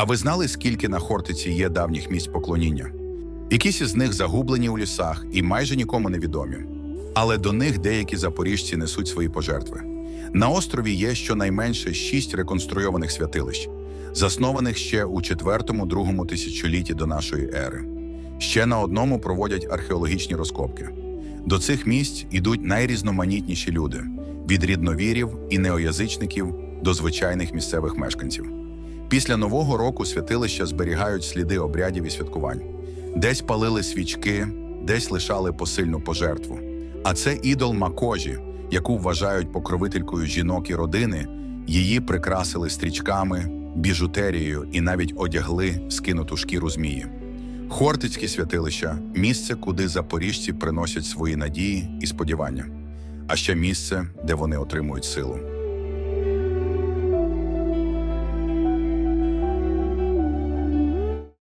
А ви знали, скільки на Хортиці є давніх місць поклоніння? Якісь із них загублені у лісах і майже нікому не відомі. Але до них деякі запоріжці несуть свої пожертви. На острові є щонайменше шість реконструйованих святилищ, заснованих ще у 4-2 тисячолітті до нашої ери. Ще на одному проводять археологічні розкопки. До цих місць ідуть найрізноманітніші люди від рідновірів і неоязичників до звичайних місцевих мешканців. Після нового року святилища зберігають сліди обрядів і святкувань. Десь палили свічки, десь лишали посильну пожертву. А це ідол Макожі, яку вважають покровителькою жінок і родини. Її прикрасили стрічками, біжутерією і навіть одягли скинуту шкіру змії. Хортицькі святилища місце, куди запоріжці приносять свої надії і сподівання, а ще місце, де вони отримують силу.